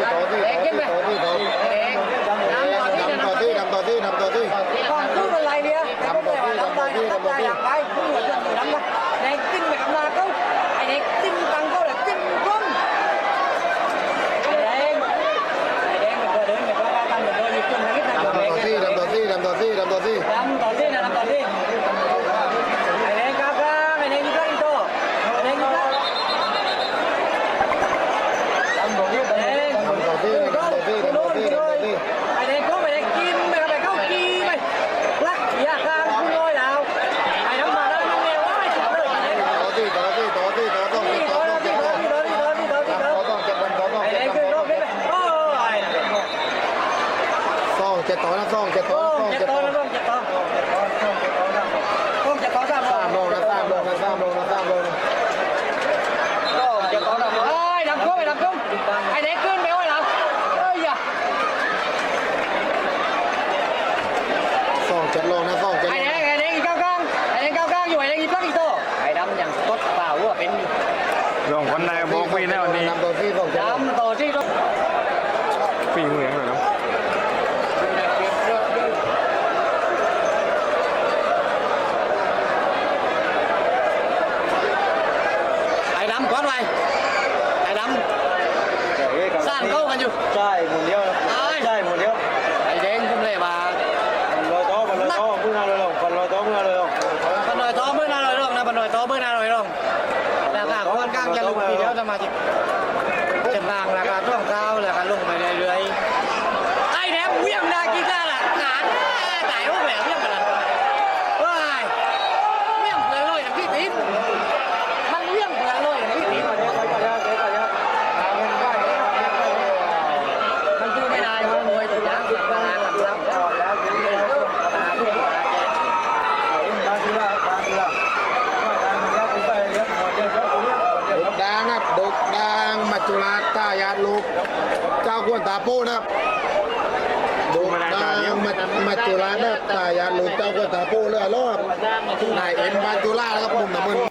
Để anh. สิต่อสิต่อสิต่อต้องต่อต้องเจ็บต้องต่อต้องเจ็บต้องต่อต้องเจ็บต้องซ่องเจ็บต่อนะซ่องเจ็บต่อซ่องเจ็บต่อสามลงนะสามลงนะสามลงนะสามลงนะซ่องเจ็บลงนะ ใดบอกพี่แน่วันนี้นำตัวที่ซ่องเจ็ดโลดำโตที่รถปีมือเหรอไอ้ดำก้อนไว้ไอ้ดำ สร้างเข้ากันอยู่ ใช่หมุนเดียวไอ้ใช่หมุนเดียวไอ้เด็กคุ้มเลยมาลอยโต๊ะมันลอยโต๊ะพึ่งเอาเลยลงคนลอยโต๊ะพึ่งเอาเลยลงบันหน่อยโตเมื่อนาลอยร่องนะบันหน่อยโตเมื่อนาลอยร่องราคาก้อนกลางจะลงทีเดี ยวสมาชิกจะบางราคาช่วงเช้าราคาลงไปเรื่อยๆไอ้แหนมเวี่ยงนากีก้าล่ะงานตายว่าแหวนเวี่ยงกันละว้ายเวี่ยงเปลือยลอยอย่างพี่ติ๊บมันเวี่ยงเปลือยลอยอย่างพี่ติ๊บ ก่อนเนี้ยก่อนเนี้ยก่อนเนี้ย มันดูไม่ได้มันมวยตัวยักษ์หลังมาหลังรับแล้วแล้วถึงเลยตาลูกตาแก ตาดีละตาดีละตาดีละไปเลี้ยงหมดเลี้ยงเลี้ยงเลี้ยงเลี้ยง ดุกดางนะดุกดางมัจจุราชตายาดลูก เจ้าควรตาปูนะครับดุกดางมัจมัจจุราชนะตายาดลูกเจ้าควรตาปูเรือรอบนายเอ็นบานจุฬาแล้วก็ปุ่มน้ำมัน